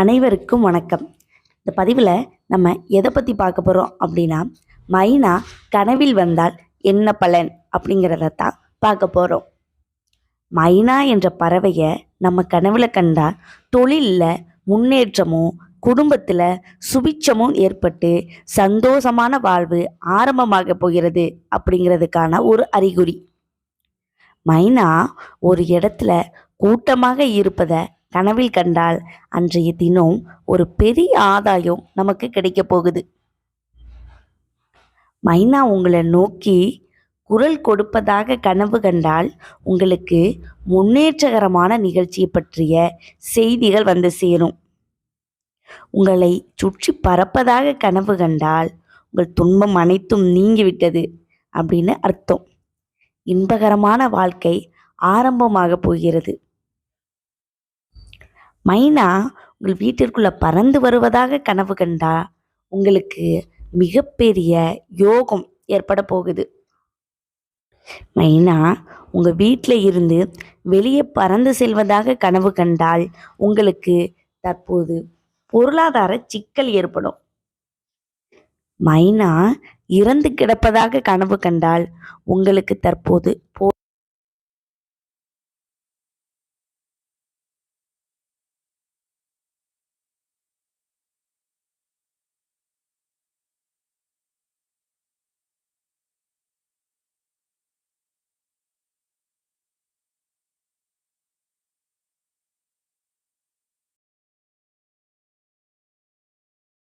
அனைவருக்கும் வணக்கம். இந்த பதிவில் நம்ம எதை பற்றி பார்க்க போகிறோம் அப்படின்னா மைனா கனவில் வந்தால் என்ன பலன் அப்படிங்கிறத தான் பார்க்க போகிறோம் மைனா என்ற பறவையை நம்ம கனவில் கண்டால் தொழிலில் முன்னேற்றமும் குடும்பத்தில் சுபிச்சமும் ஏற்பட்டு சந்தோஷமான வாழ்வு ஆரம்பமாக போகிறது அப்படிங்கிறதுக்கான ஒரு அறிகுறி. மைனா ஒரு இடத்துல கூட்டமாக இருப்பதை கனவில் கண்டால் அன்றைய தினம் ஒரு பெரிய ஆதாயம் நமக்கு கிடைக்க போகுது. மைனா உங்களை நோக்கி குரல் கொடுப்பதாக கனவு கண்டால் உங்களுக்கு முன்னேற்றகரமான நிகழ்ச்சியை பற்றிய செய்திகள் வந்து சேரும். உங்களை சுற்றி பறப்பதாக கனவு கண்டால் உங்கள் துன்பம் அனைத்தும் நீங்கிவிட்டது அப்படின்னு அர்த்தம். இன்பகரமான வாழ்க்கை ஆரம்பமாக போகிறது. மைனா உங்கள் வீட்டிற்குள்ளே பறந்து வருவதாக கனவு கண்டா உங்களுக்கு மிகப்பெரிய யோகம் ஏற்பட போகுது. மைனா உங்கள் வீட்டில் இருந்து வெளியே பறந்து செல்வதாக கனவு கண்டால் உங்களுக்கு தற்போது பொருளாதார சிக்கல் ஏற்படும். மைனா இறந்து கிடப்பதாக கனவு கண்டால் உங்களுக்கு தற்போது போ